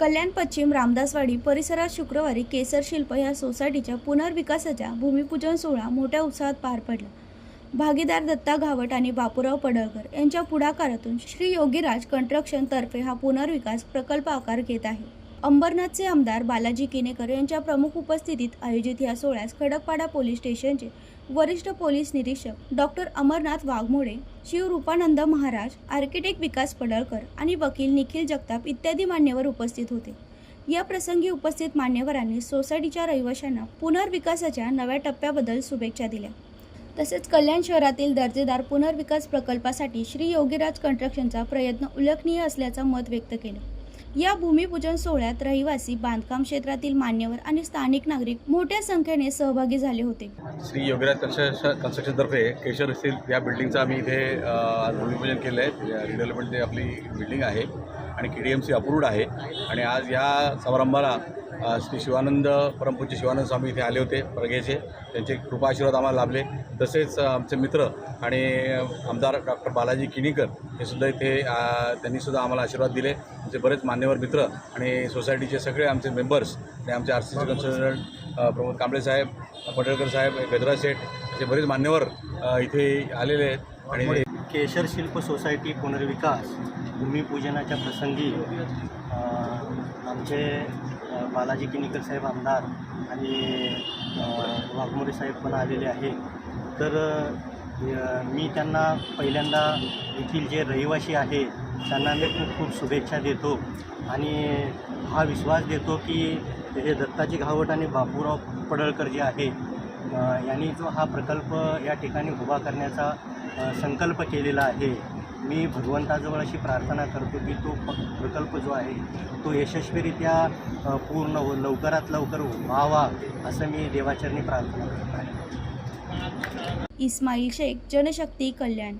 कल्याण पश्चिम रामदासवाडी परिसरात शुक्रवारी केसर शिल्प या सोसायटीच्या पुनर्विकासाच्या भूमिपूजन सोहळा मोठ्या उत्साहात पार पडला. भागीदार दत्ता घावट आणि बापूराव पडळकर यांच्या पुढाकारातून श्री योगीराज कंस्ट्रक्शन तर्फे हा पुनर्विकास प्रकल्प आकार घेत आहे. अंबरनाथचे आमदार बालाजी किनेकर यांच्या प्रमुख उपस्थितीत आयोजित या सोहळ्यास खडकपाडा पोलीस स्टेशनचे वरिष्ठ पोलीस निरीक्षक डॉक्टर अमरनाथ वाघमोडे शिवरूपानंद महाराज आर्किटेक्ट विकास पडळकर आणि वकील निखिल जगताप इत्यादी मान्यवर उपस्थित होते. या प्रसंगी उपस्थित मान्यवरांनी सोसायटीच्या रहिवाशांना पुनर्विकासाच्या नव्या टप्प्याबद्दल शुभेच्छा दिल्या. तसेच कल्याण शहरातील दर्जेदार पुनर्विकास प्रकल्पासाठी श्री योगीराज कन्स्ट्रक्शनचा प्रयत्न उल्लेखनीय असल्याचं मत व्यक्त केलं. या भूमिपूजन सोहळ्यात रहिवासी बांधकाम क्षेत्रातील मान्यवर आणि स्थानिक नागरिक मोठ्या संख्येने सहभागी झाले होते. श्री योगराज कन्स्ट्रक्शन तर्फे केशर या बिल्डिंगचं आम्ही इथे भूमिपूजन केलं आहे रिडेव्हलपमेंटची आपली बिल्डिंग आहे. आणि K D M C approved आहे. आणि आज या समारंभाला श्री शिवानंद परमपूज्य शिवानंद स्वामी इथे आले होते प्रगेचे. त्यांचे कृपा आशीर्वाद आम्हाला लाभले. तसेच आमचे मित्र आणि आमदार डॉक्टर बालाजी किणीकर हे सुद्धा इथे त्यांनीसुद्धा आम्हाला आशीर्वाद दिले. आमचे बरेच मान्यवर मित्र आणि सोसायटीचे सगळे आमचे मेंबर्स आणि आमचे R C C consultant Pramod Kamble साहेब पडळकर साहेब गजरा शेठ असे बरेच मान्यवर इथे आलेले आहेत. आणि केशर शिल्प सोसायटी पुनर्विकास भूमिपूजनाच्या प्रसंगी आमचे बालाजी किनीकर साहेब आमदार आणि वाघमोरे साहेब पण आलेले आहे. तर मी त्यांना पहिल्यांदा येथील जे रहिवासी आहे त्यांना मी खूप खूप शुभेच्छा देतो आणि हा विश्वास देतो की हे दत्ताजी घावट आणि बापूराव पडळकर जे आहे यांनी जो हा प्रकल्प या ठिकाणी उभा करण्याचा संकल्प केलेला आहे. मी भगवंताजवळ अशी प्रार्थना करतो की तो प प्रकल्प जो आहे तो यशस्वीरित्या पूर्ण हो लवकरात लवकर व्हावा असं मी देवाचरणी प्रार्थना करत. आहे इस्माईल शेख जनशक्ती कल्याण.